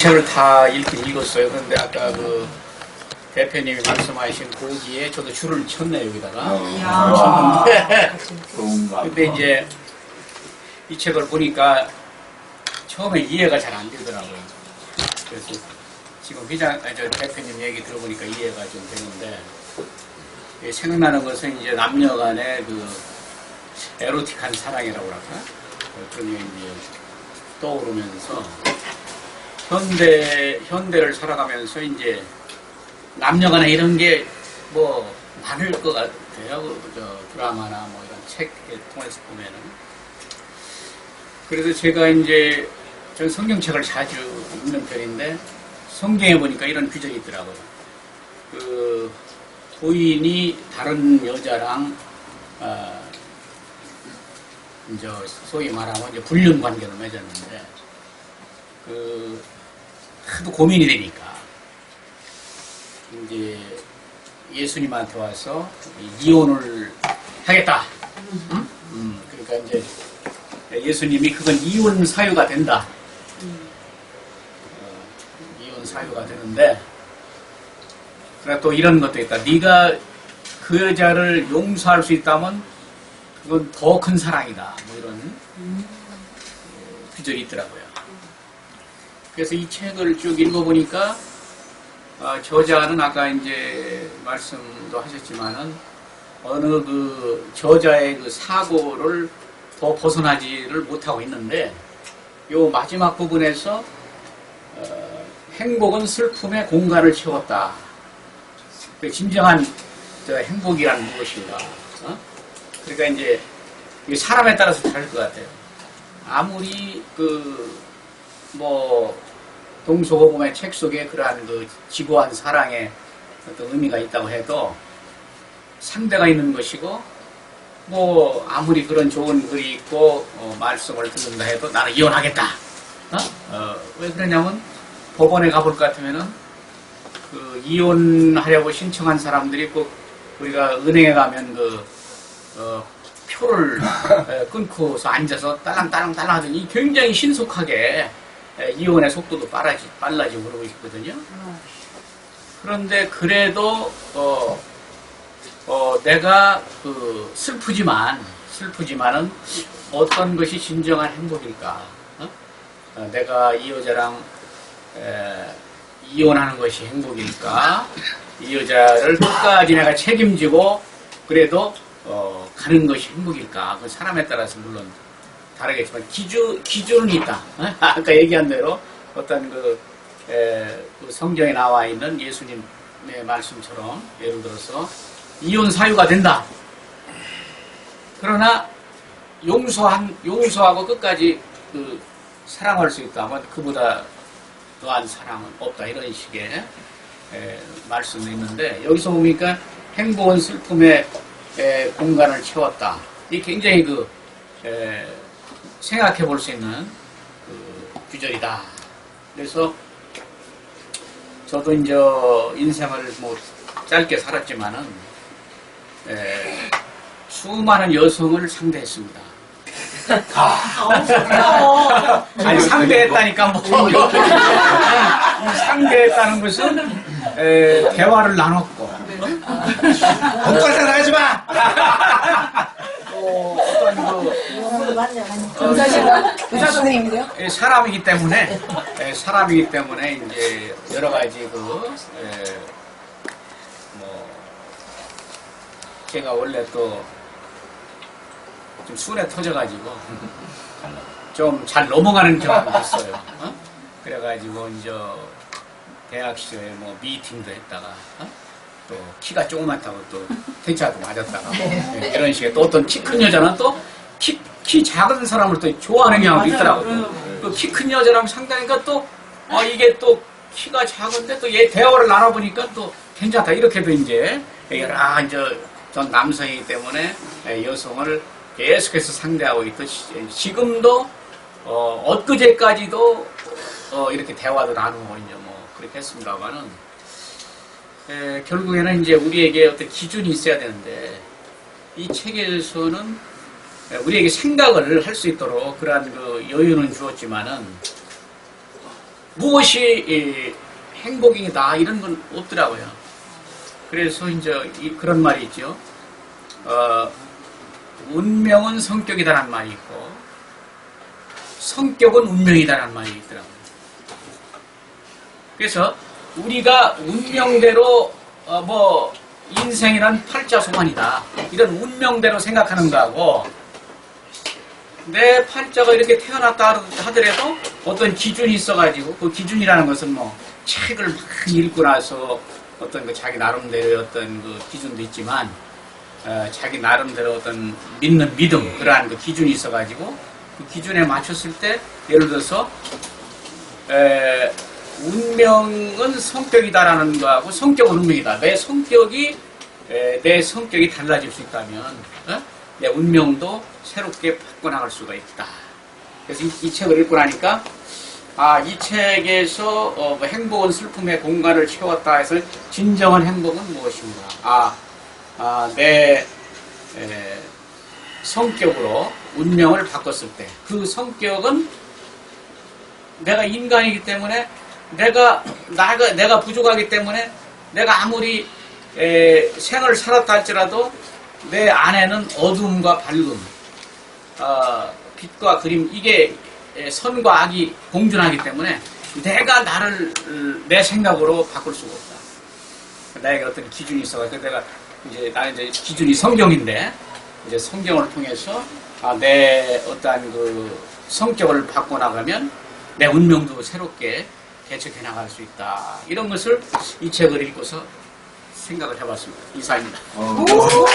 책을 다 읽긴 읽었어요. 그런데 아까 그 대표님이 말씀하신 고기에 저도 줄을 쳤네 여기다가. 쳤는데 좋은가. 근데 이제 이 책을 보니까 처음에 이해가 잘 안 되더라고요. 그래서 지금 회장, 아니, 저 대표님 얘기 들어보니까 이해가 좀 되는데 예, 생각나는 것은 이제 남녀 간의 그 에로틱한 사랑이라고 할까? 어, 그런 게 이제 떠오르면서 현대, 현대를 살아가면서 이제 남녀 간에 이런 게 뭐 많을 것 같아요. 그, 저 드라마나 뭐 이런 책에 통해서 보면은. 그래서 제가 이제 전 성경책을 자주 읽는 편인데 성경에 보니까 이런 규정이 있더라고요. 그 부인이 다른 여자랑 어, 이제 소위 말하면 이제 불륜 관계를 맺었는데 그 하도 고민이 되니까 이제 예수님한테 와서 이혼을 하겠다. 응? 음, 그러니까 이제 예수님이 그건 이혼 사유가 된다. 어, 이혼 사유가 되는데 그래 또 이런 것도 있다. 네가 그 여자를 용서할 수 있다면 그건 더 큰 사랑이다. 뭐 이런 어, 규절이 있더라고요. 그래서 이 책을 쭉 읽어보니까 어, 저자는 아까 이제 말씀도 하셨지만은 어느 그 저자의 그 사고를 더 벗어나지를 못하고 있는데 요 마지막 부분에서 어, 행복은 슬픔의 공간을 채웠다. 그 진정한 저 행복이란 무엇인가? 어? 그러니까 이제 사람에 따라서 다를 것 같아요. 아무리 그 뭐 동서고금의 책 속에 그러한 그 지고한 사랑의 어떤 의미가 있다고 해도 상대가 있는 것이고 뭐 아무리 그런 좋은 글이 있고 어, 말씀을 듣는다 해도 나는 이혼하겠다. 어? 어, 왜 그러냐면 법원에 가볼 것 같으면은 그 이혼하려고 신청한 사람들이 꼭 우리가 은행에 가면 그 어, 표를 에, 끊고서 앉아서 딸랑딸랑딸랑 하더니 굉장히 신속하게 에, 이혼의 속도도 빨라지, 빨라지고 그러고 있거든요. 그런데 그래도 어, 어, 내가 그 슬프지만 슬프지만은 어떤 것이 진정한 행복일까? 어? 어, 내가 이 여자랑 에, 이혼하는 것이 행복일까? 이 여자를 끝까지 내가 책임지고 그래도 어, 가는 것이 행복일까? 그 사람에 따라서 물론 다르겠지만 기준 기준은 있다. 어? 아까 얘기한 대로 어떤 그, 에, 그 성경에 나와 있는 예수님의 말씀처럼 예를 들어서 이혼 사유가 된다. 그러나 용서한 용서하고 끝까지 그 사랑할 수 있다면 그보다 더한 사랑은 없다 이런 식의 에, 말씀도 있는데 여기서 보니까 행복은 슬픔의 에, 공간을 채웠다. 이 굉장히 그 에, 생각해 볼 수 있는 그 규절이다. 그래서 저도 이제 인생을 뭐 짧게 살았지만은 에, 수많은 여성을 상대했습니다. 아니 상대했다니까 뭐이 상대했다는 것은 에, 대화를 나눴고 공과사 하지 마! 또 어떤 그 의사, 선생님인데요? 에, 사람이기 때문에 에, 사람이기 때문에 이제 여러 가지 그 에, 뭐 제가 원래 또좀 순에 터져가지고 좀 잘 넘어가는 경험이 있어요. 어? 그래가지고 이제 대학 시절에 뭐 미팅도 했다가 어? 또 키가 조그맣다고 또 텐차도 맞았다가 뭐 예, 이런 식의 또 어떤 키 큰 여자는 또 키 키 작은 사람을 또 좋아하는 경향도 있더라고요. 그키큰 여자랑 상다니까 또 아, 이게 또 키가 작은데 또 얘 대화를 나눠보니까 또 괜찮다. 이렇게도 이제 여러 이제 전 남성이기 때문에 예, 여성을 계속해서 상대하고 있듯이 지금도 어, 엊그제까지도 어, 이렇게 대화도 나누고 이제 뭐 그렇게 했습니다만은 에, 결국에는 이제 우리에게 어떤 기준이 있어야 되는데 이 책에서는 에, 우리에게 생각을 할 수 있도록 그러한 그 여유는 주었지만은 무엇이 이, 행복이다 이런 건 없더라고요. 그래서 이제 이- 그런 말이 있죠. 어, 운명은 성격이다라는 말이 있고 성격은 운명이다라는 말이 있더라고요. 그래서 우리가 운명대로 어, 뭐 인생이란 팔자소만이다 이런 운명대로 생각하는 거하고 내 팔자가 이렇게 태어났다 하더라도 어떤 기준이 있어가지고 그 기준이라는 것은 뭐 책을 많이 읽고 나서 어떤 그 자기 나름대로의 어떤 그 기준도 있지만 어, 자기 나름대로 어떤 믿는 믿음 그러한 그 기준이 있어가지고 그 기준에 맞췄을 때 예를 들어서 에, 운명은 성격이다라는 거하고 성격은 운명이다. 내 성격이 에, 내 성격이 달라질 수 있다면 어? 내 운명도 새롭게 바꿔나갈 수가 있다. 그래서 이, 이 책을 읽고 나니까 아, 이 책에서 어, 뭐 행복은 슬픔의 공간을 채웠다 해서 진정한 행복은 무엇인가? 아, 아, 내 에, 성격으로 운명을 바꿨을 때 그 성격은 내가 인간이기 때문에 내가 나가 내가 부족하기 때문에 내가 아무리 에, 생을 살았다 할지라도 내 안에는 어둠과 밝음, 어, 빛과 그림 이게 에, 선과 악이 공존하기 때문에 내가 나를 어, 내 생각으로 바꿀 수가 없다. 나에게 어떤 기준이 있어가지고 내가 이제 나는 이제 기준이 성경인데 이제 성경을 통해서 아, 내 어떠한 그 성격을 바꿔 나가면 내 운명도 새롭게 개척해 나갈 수 있다. 이런 것을 이 책을 읽고서 생각을 해봤습니다. 이사입니다. 어, 오!